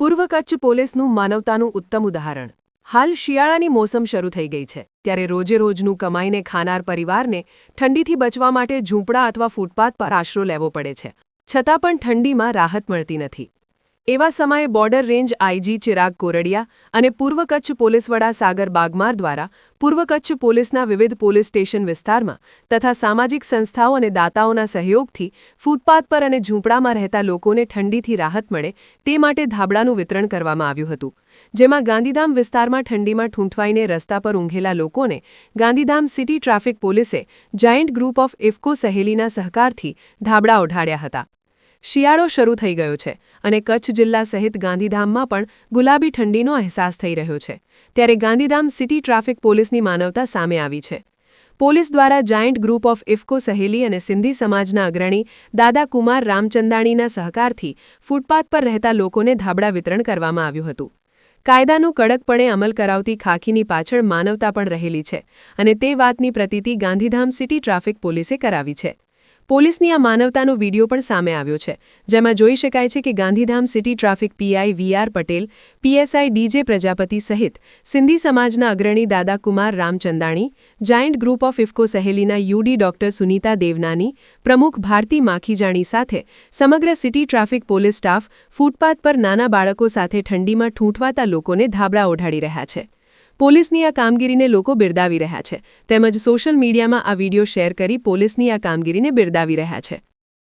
પૂર્વ કચ્છ પોલીસનું માનવતાનું ઉત્તમ ઉદાહરણ. હાલ શિયાળાની મોસમ શરૂ થઈ ગઈ છે, ત્યારે રોજે રોજનું કમાઈને ખાનાર પરિવારને ઠંડીથી બચવા માટે ઝૂંપડા અથવા ફૂટપાથ પર આશરો લેવો પડે છે. છતાં પણ ઠંડીમાં રાહત મળતી નથી. એવા સમયે border range IG Chirag Kordia અને પૂર્વ કચ્છ પોલીસ વડા સાગર બાગમાર દ્વારા પૂર્વ કચ્છ પોલીસના વિવિધ પોલીસ સ્ટેશન વિસ્તારમાં તથા સામાજિક સંસ્થાઓ અને દાતાઓના સહયોગથી ફૂટપાથ પર અને ઝૂંપડામાં રહેતા લોકોને ઠંડીથી રાહત મળે તે માટે ધાબળાનું વિતરણ કરવામાં આવ્યું હતું. જેમાં ગાંધીધામ વિસ્તારમાં ઠંડીમાં ઠૂંઠવાઈને રસ્તા પર ઊંઘેલા લોકોને ગાંધીધામ સિટી ટ્રાફિક પોલીસે જાયન્ટ ગ્રુપ ઓફ ઇફકો સહેલીના સહકારથી ધાબળા ઓઢાડ્યા હતા. શિયાળો શરૂ થઈ ગયો છે અને કચ્છ જિલ્લા સહિત ગાંધીધામમાં પણ ગુલાબી ઠંડીનો અહેસાસ થઈ રહ્યો છે. ત્યારે ગાંધીધામ સિટી ટ્રાફિક પોલીસની માનવતા સામે આવી છે. પોલીસ દ્વારા જાયન્ટ ગ્રુપ ઓફ ઇફકો સહેલી અને સિંધી સમાજના અગ્રણી દાદા કુમાર રામચંદાણીના સહકારથી ફૂટપાથ પર રહેતા લોકોને ધાબળા વિતરણ કરવામાં આવ્યું હતું. કાયદાનું કડકપણે અમલ કરાવતી ખાખીની પાછળ માનવતા પણ રહેલી છે અને તે વાતની પ્રતીતિ ગાંધીધામ સિટી ટ્રાફિક પોલીસે કરાવી છે. પોલીસની આ માનવતાનો વીડિયો પણ સામે આવ્યો છે, જેમાં જોઈ શકાય છે કે Gandhidham city traffic PI VR Patel, PSI DJ Prajapati સહિત સિંધી સમાજના અગ્રણી Dada Kumar Ramchandani, giant group of IFFCO સહેલીના UD doctor Sunita Devnani, પ્રમુખ ભારતી માખીજાણી સાથે સમગ્ર city traffic police staff footpath પર નાના બાળકો સાથે ઠંડીમાં ઠૂંઠવાતા લોકોને ધાબળા ઓઢાડી રહ્યા છે. પોલીસની આ કામગીરીને લોકો બિરદાવી રહ્યા છે. તેમજ સોશિયલ મીડિયામાં આ વીડિયો શેર કરી પોલીસની આ કામગીરીને બિરદાવી રહ્યા છે.